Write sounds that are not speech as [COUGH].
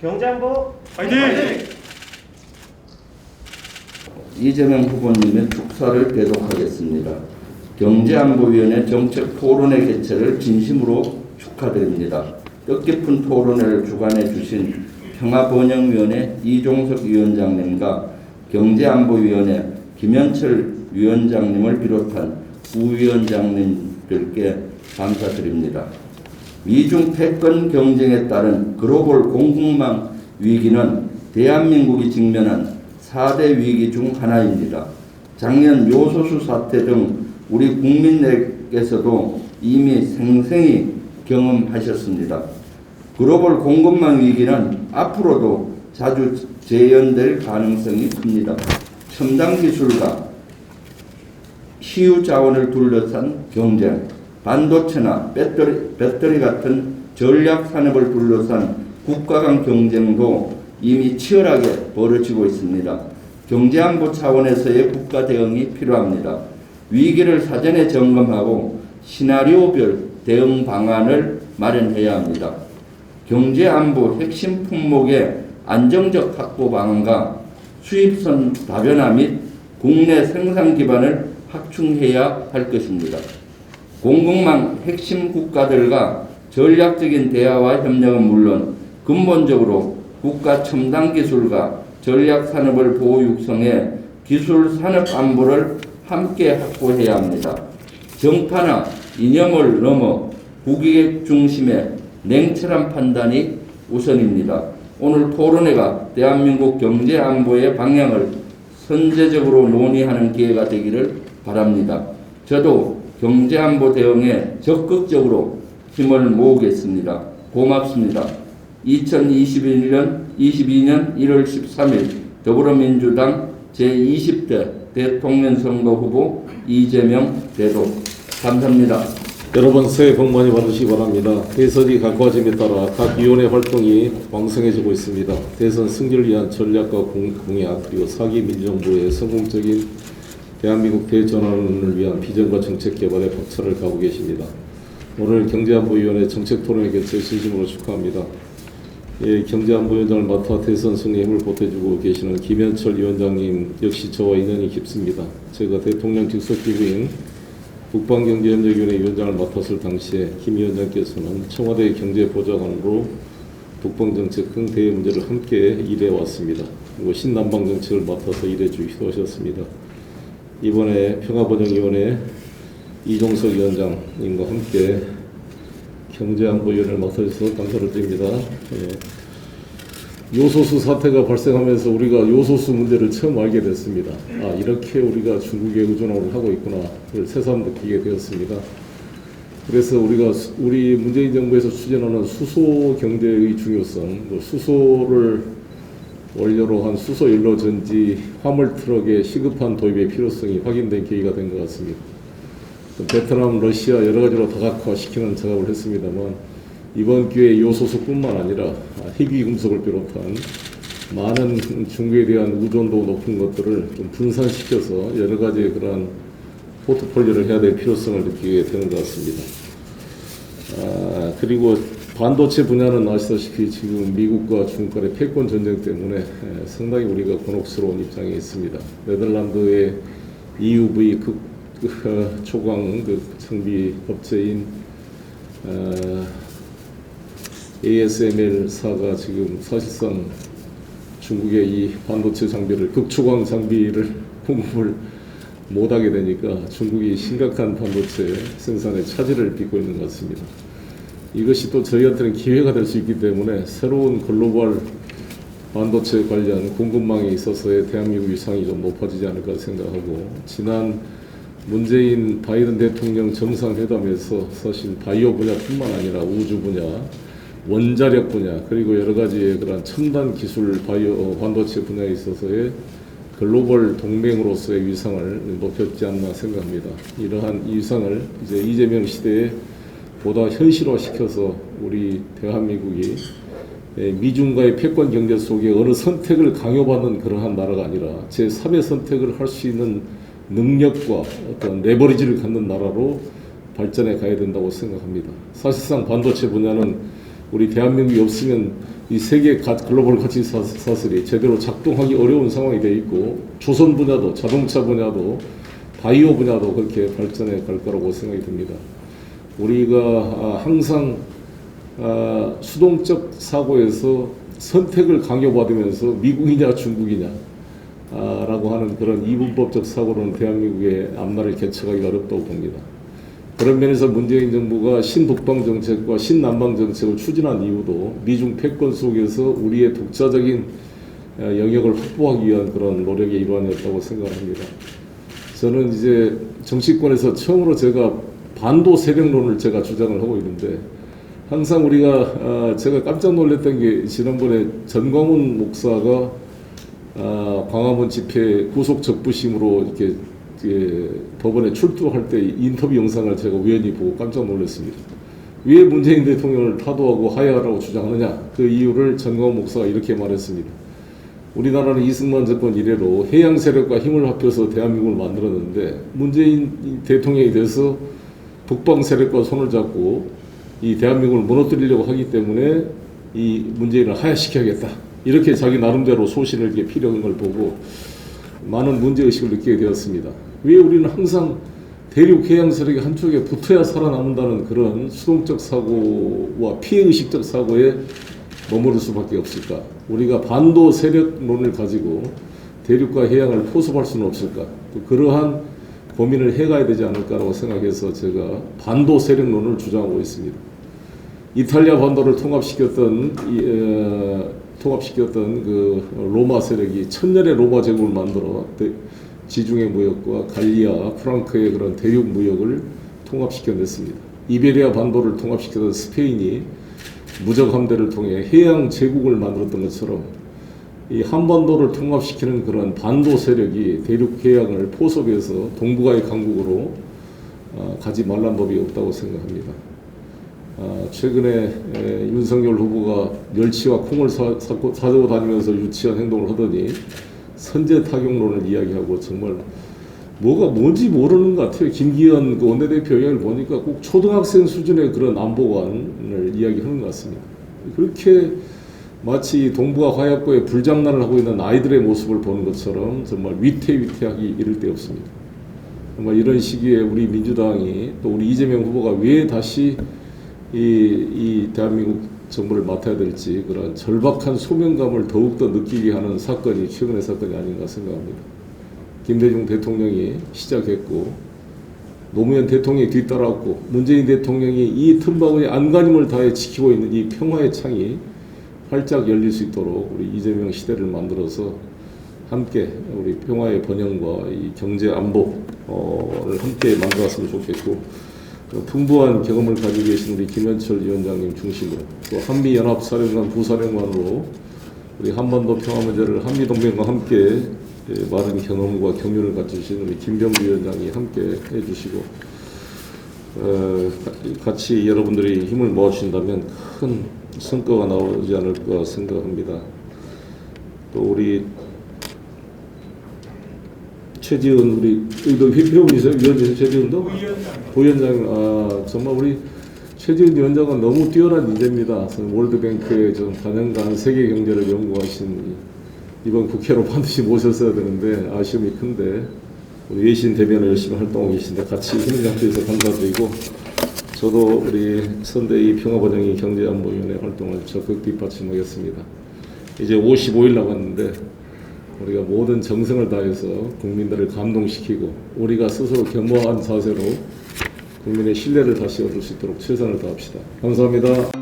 경제안보 파이팅! 이재명 후보님의 축사를 계속하겠습니다. 경제안보위원회 정책 토론회 개최를 진심으로 축하드립니다. 뜻깊은 토론회를 주관해 주신 평화번영위원회 이종석 위원장님과 경제안보위원회 김현철 위원장님을 비롯한 부위원장님들께 감사드립니다. 미중 패권 경쟁에 따른 글로벌 공급망 위기는 대한민국이 직면한 4대 위기 중 하나입니다. 작년 요소수 사태 등 우리 국민에게서도 이미 생생히 경험하셨습니다. 글로벌 공급망 위기는 앞으로도 자주 재현될 가능성이 큽니다. 첨단 기술과 희유 자원을 둘러싼 경쟁, 반도체나 배터리, 배터리 같은 전략 산업을 둘러싼 국가 간 경쟁도 이미 치열하게 벌어지고 있습니다. 경제안보 차원에서의 국가 대응이 필요합니다. 위기를 사전에 점검하고 시나리오별 대응 방안을 마련해야 합니다. 경제안보 핵심 품목의 안정적 확보 방안과 수입선 다변화 및 국내 생산 기반을 확충해야 할 것입니다. 공급망 핵심 국가들과 전략적인 대화와 협력은 물론 근본적으로 국가 첨단 기술과 전략 산업을 보호 육성해 기술 산업 안보를 함께 확보해야 합니다. 정파나 이념을 넘어 국익 중심의 냉철한 판단이 우선입니다. 오늘 토론회가 대한민국 경제 안보의 방향을 선제적으로 논의하는 기회가 되기를 바랍니다. 저도 경제 안보 대응에 적극적으로 힘을 모으겠습니다. 고맙습니다. 2021년 22년 1월 13일 더불어민주당 제20대 대통령 선거 후보 이재명 대도 감사합니다. 여러분 새해 복 많이 받으시기 바랍니다. 대선이 가까워짐에 따라 각 위원회 활동이 왕성해지고 있습니다. 대선 승리를 위한 전략과 공- 공약 그리고 사기 민정부의 성공적인 대한민국 대전환을 위한 비전과 정책 개발에 박차를 가고 계십니다. 오늘 경제안보위원회 정책토론회 개최 진심으로 축하합니다. 예, 경제안보위원장을 맡아 대선 승리에 힘을 보태주고 계시는 김현철 위원장님 역시 저와 인연이 깊습니다. 제가 대통령 직속 기구인 국방경제협력위원회 위원장을 맡았을 당시에 김 위원장께서는 청와대 경제보좌관으로 국방정책 등 대외 문제를 함께 일해 왔습니다. 그리고 신남방 정책을 맡아서 일해 주기도 하셨습니다. 이번에 평화번영위원회 이종석 위원장님과 함께 경제안보위원회를 맡아주셔서 감사를 드립니다. 예. 요소수 사태가 발생하면서 우리가 요소수 문제를 처음 알게 됐습니다. 아 이렇게 우리가 중국에 의존을 하고 있구나를 새삼 느끼게 되었습니다. 그래서 우리가 수- 우리 문재인 정부에서 추진하는 수소 경제의 중요성, 뭐 수소를 원료로 한 수소 연료 전지 화물 트럭의 시급한 도입의 필요성이 확인된 계기가 된 것 같습니다. 베트남, 러시아 여러 가지로 다각화시키는 작업을 했습니다만 이번 기회에 요소수뿐만 아니라 희귀 금속을 비롯한 많은 중국에 대한 의존도 높은 것들을 좀 분산시켜서 여러 가지 그러한 포트폴리오를 해야 될 필요성을 느끼게 되는 것 같습니다. 아, 그리고 반도체 분야는 아시다시피 지금 미국과 중국 간의 패권 전쟁 때문에 에, 상당히 우리가 곤혹스러운 입장에 있습니다. 네덜란드의 EUV 극, 그, 어, 초광 그 장비 업체인 어, ASML사가 지금 사실상 중국의 이 반도체 장비를 극초광 장비를 [LAUGHS] 공급을 못하게 되니까 중국이 심각한 반도체 생산에 차질을 빚고 있는 것 같습니다. 이것이 또 저희한테는 기회가 될 수 있기 때문에 새로운 글로벌 반도체 관련 공급망에 있어서의 대한민국 위상이 좀 높아지지 않을까 생각하고 지난 문재인 바이든 대통령 정상회담에서 사실 바이오 분야뿐만 아니라 우주 분야, 원자력 분야 그리고 여러 가지의 그런 첨단 기술 바이오 어, 반도체 분야에 있어서의 글로벌 동맹으로서의 위상을 높였지 않나 생각합니다. 이러한 이 위상을 이제 이재명 시대에 보다 현실화시켜서 우리 대한민국이 예, 미중과의 패권 경제 속에 어느 선택을 강요받는 그러한 나라가 아니라 제 3의 선택을 할 수 있는 능력과 어떤 레버리지를 갖는 나라로 발전해 가야 된다고 생각합니다. 사실상 반도체 분야는 우리 대한민국이 없으면 이 세계 가- 글로벌 가치 사- 사슬이 제대로 작동하기 어려운 상황이 돼 있고 조선 분야도 자동차 분야도 바이오 분야도 그렇게 발전해 갈 거라고 생각이 듭니다. 우리가 아, 항상 아, 수동적 사고에서 선택을 강요받으면서 미국이냐 중국이냐 아, 라고 하는 그런 이분법적 사고로는 대한민국의 앞날을 개척하기 어렵다고 봅니다. 그런 면에서 문재인 정부가 신독방 정책과 신남방 정책을 추진한 이유도 미중 패권 속에서 우리의 독자적인 어, 영역을 확보하기 위한 그런 노력의 일환이었다고 생각합니다. 저는 이제 정치권에서 처음으로 제가 반도 세력론을 제가 주장을 하고 있는데 항상 우리가 어, 제가 깜짝 놀랐던 게 지난번에 전광훈 목사가 아, 광화문 집회 구속 적부심으로 이렇게 예, 법원에 출두할 때 인터뷰 영상을 제가 우연히 보고 깜짝 놀랐습니다. 왜 문재인 대통령을 타도하고 하야하라고 주장하느냐? 그 이유를 전광훈 목사가 이렇게 말했습니다. 우리나라는 이승만 정권 이래로 해양 세력과 힘을 합해서 대한민국을 만들었는데 문재인 대통령이 돼서 북방 세력과 손을 잡고 이 대한민국을 무너뜨리려고 하기 때문에 이 문재인을 하야시켜야겠다. 이렇게 자기 나름대로 소신을 이렇게 피력한 걸 보고 많은 문제의식을 느끼게 되었습니다. 왜 우리는 항상 대륙 해양 세력이 한쪽에 붙어야 살아남는다는 그런 수동적 사고와 피해의식적 사고에 머무를 수밖에 없을까? 우리가 반도 세력론을 가지고 대륙과 해양을 포섭할 수는 없을까? 또 그러한 고민을 해가야 되지 않을까라고 생각해서 제가 반도 세력론을 주장하고 있습니다. 이탈리아 반도를 통합시켰던 이, 어, 통합시켰던 그 로마 세력이 천년의 로마 제국을 만들어 대- 지중해 무역과 갈리아, 프랑크의 그런 대륙 무역을 통합시켜냈습니다. 이베리아 반도를 통합시켰던 스페인이 무적 함대를 통해 해양 제국을 만들었던 것처럼 이 한반도를 통합시키는 그런 반도 세력이 대륙 해양을 포섭해서 동북아의 강국으로 어, 가지 말란 법이 없다고 생각합니다. 아, 최근에 에, 윤석열 후보가 멸치와 콩을 사, 사고, 사고 다니면서 유치한 행동을 하더니 선제 타격론을 이야기하고 정말 뭐가 뭔지 모르는 것 같아요. 김기현 그 원내대표 이야기를 보니까 꼭 초등학생 수준의 그런 안보관을 이야기하는 것 같습니다. 그렇게 마치 동북아 화약고에 불장난을 하고 있는 아이들의 모습을 보는 것처럼 정말 위태위태하기 이를 데 없습니다. 정말 이런 시기에 우리 민주당이 또 우리 이재명 후보가 왜 다시 이, 이 대한민국 정부를 맡아야 될지 그런 절박한 소명감을 더욱더 느끼게 하는 사건이 최근의 사건이 아닌가 생각합니다. 김대중 대통령이 시작했고 노무현 대통령이 뒤따랐고 문재인 대통령이 이 틈바구니 안간힘을 다해 지키고 있는 이 평화의 창이 활짝 열릴 수 있도록 우리 이재명 시대를 만들어서 함께 우리 평화의 번영과 이 경제 안보를 함께 만들었으면 좋겠고 그 풍부한 경험을 가지고 계신 우리 김현철 위원장님 중심으로 또 한미 연합 사령관 부사령관으로 우리 한반도 평화 문제를 한미 동맹과 함께 예, 많은 경험과 경륜을 갖추신 우리 김병주 위원장이 함께 해주시고 어, 같이 여러분들이 힘을 모아주신다면 큰 성과가 나오지 않을까 생각합니다. 또 우리 최지은 우리 여기도 회원이세요? 위원이세요? 최지은도? 부위원장 아 정말 우리 최지은 위원장은 너무 뛰어난 인재입니다. 저는 월드뱅크에 좀 4년간 세계 경제를 연구하신 이번 국회로 [LAUGHS] 반드시 모셨어야 되는데 아쉬움이 큰데 우리 외신 대변을 열심히 활동하고 계신데 같이 힘을 합해서 감사드리고 저도 우리 선대위 평화번영위 경제안보위원회 활동을 적극 뒷받침하겠습니다. 이제 55일 남았는데 우리가 모든 정성을 다해서 국민들을 감동시키고 우리가 스스로 겸허한 자세로 국민의 신뢰를 다시 얻을 수 있도록 최선을 다합시다. 감사합니다.